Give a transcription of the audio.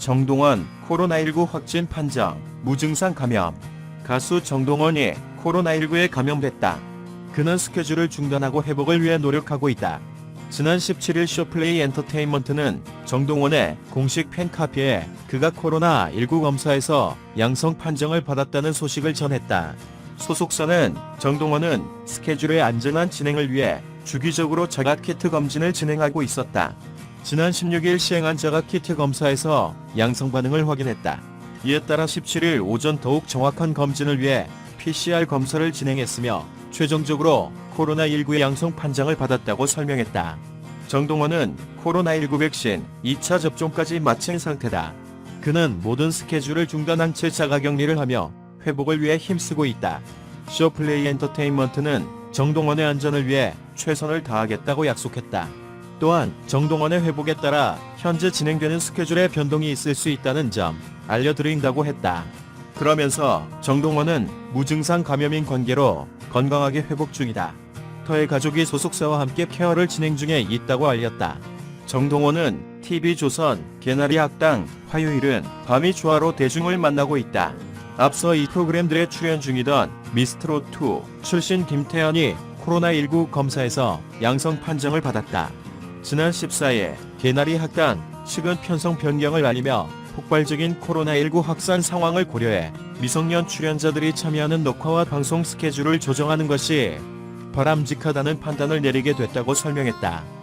정동원 코로나19 확진 판정, 무증상 감염. 가수 정동원이 코로나19에 감염됐다. 그는 스케줄을 중단하고 회복을 위해 노력하고 있다. 지난 17일 쇼플레이 엔터테인먼트는 정동원의 공식 팬카페에 그가 코로나19 검사에서 양성 판정을 받았다는 소식을 전했다. 소속사는 정동원은 스케줄의 안전한 진행을 위해 주기적으로 자가 키트 검진을 진행하고 있었다. 지난 16일 시행한 자가 키트 검사에서 양성 반응을 확인했다. 이에 따라 17일 오전 더욱 정확한 검진을 위해 PCR 검사를 진행했으며 최종적으로 코로나19 양성 판정을 받았다고 설명했다. 정동원은 코로나19 백신 2차 접종까지 마친 상태다. 그는 모든 스케줄을 중단한 채 자가격리를 하며 회복을 위해 힘쓰고 있다. 쇼플레이 엔터테인먼트는 정동원의 안전을 위해 최선을 다하겠다고 약속했다. 또한 정동원의 회복에 따라 현재 진행되는 스케줄에 변동이 있을 수 있다는 점 알려드린다고 했다. 그러면서 정동원은 무증상 감염인 관계로 건강하게 회복 중이다. 터의 가족이 소속사와 함께 케어를 진행 중에 있다고 알렸다. 정동원은 TV조선 개나리 학당 화요일은 밤이 조화로 대중을 만나고 있다. 앞서 이 프로그램들에 출연 중이던 미스트롯2 출신 김태현이 코로나19 검사에서 양성 판정을 받았다. 지난 14일 개나리 학당 측은 편성 변경을 알리며 폭발적인 코로나19 확산 상황을 고려해 미성년 출연자들이 참여하는 녹화와 방송 스케줄을 조정하는 것이 바람직하다는 판단을 내리게 됐다고 설명했다.